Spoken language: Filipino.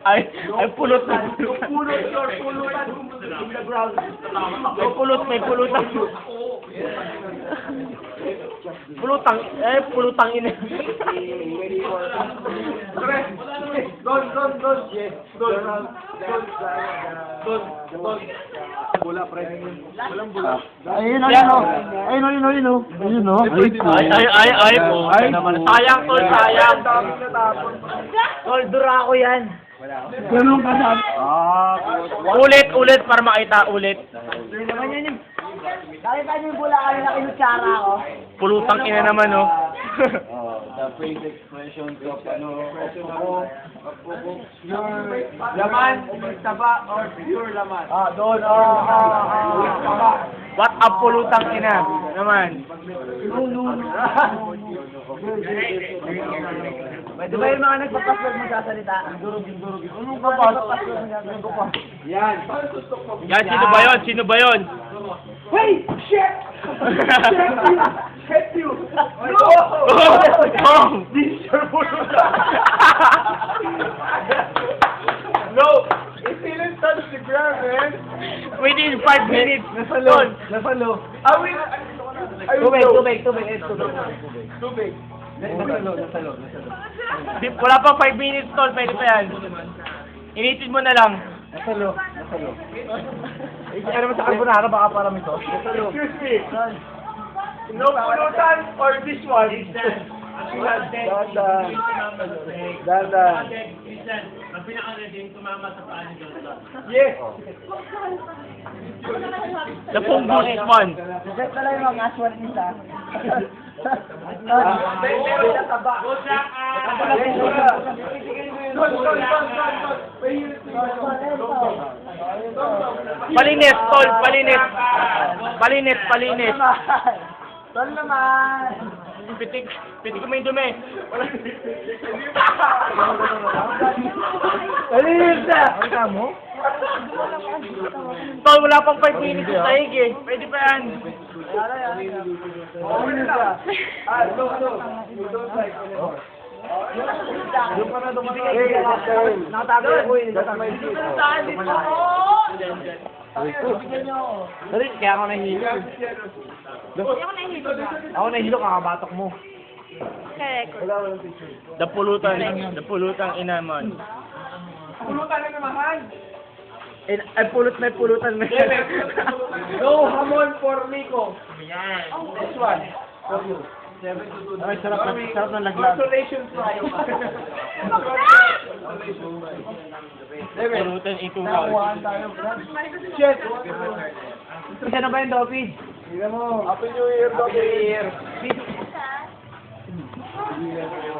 Ay, ay pulot na pulot. Pulot your pulutan in the ground. May pulot, may pulutan. Pulutang, eh, pulutang ina. Don, Don, Don. Yes, Don. Don, Don. Bula, pre. Walang bula. Ayun, ayun, oh. ayun, ayun, ayun, oh. ayun, oh. Ay, ay, ay, ay, po. Ay, Sayang, tol, sayang. Tol, dura ako yan. Ganun ka na. Ah, Ulit, ulit, para makita, ulit. naman yan yung... Yung bula kanina kinutsara ko? Pulutang ina naman, oh. Oh, the face expression of ano, Pure laman, taba, or pure laman. Ah, doon, ah, ah, ah. What a pulutang ina naman. Pwede ba yung mga nagpapaslog magsasalita? Durog, durog. Anong kapal? Yan. Yan, sino ba yon? Sino ba yon? Hey! Shit! Shit you! No! Oh! This is your pulutan. no! It didn't touch the ground, man. Within 5 minutes. Nasa loob, nasa loob. I will... Tubig, tubig, tubig, tubig. Tubig. Nasa loob, nasa loob, nasa loob. di- wala pang 5 minutes, tol. Pwede pa yan. Initin mo na lang. Nasa loob, nasa loob. Eh, ano naman sa carbonara, baka parang ito. Nasa loob. Excuse me. No pulutan or this one? Dandan. Dandan. Yes. The Pungus one. Set na lang yung mga aswan nila. Meron na taba. Palinis, tol. Palinis. Palinis, palinis. Tol naman. Pitik, pitik mo yung dumi. Alilis na! Ang kamo? Tol, wala pang 5 minutes sa taig eh. Pwede pa yan. Dali, kaya ako nahihilo. Ako nahihilo, kakabatok mo. The pulutan. The pulutang ina man. Pulutan na naman. Eh, ay, pulot may pulutan may. No hamon for Miko. This one. For you. Ay, sarap na, sarap na laglag. Consolation prize. Pulutan ito house. Shit. Isa na ba yung Dobby? Happy New Year, Happy New Year.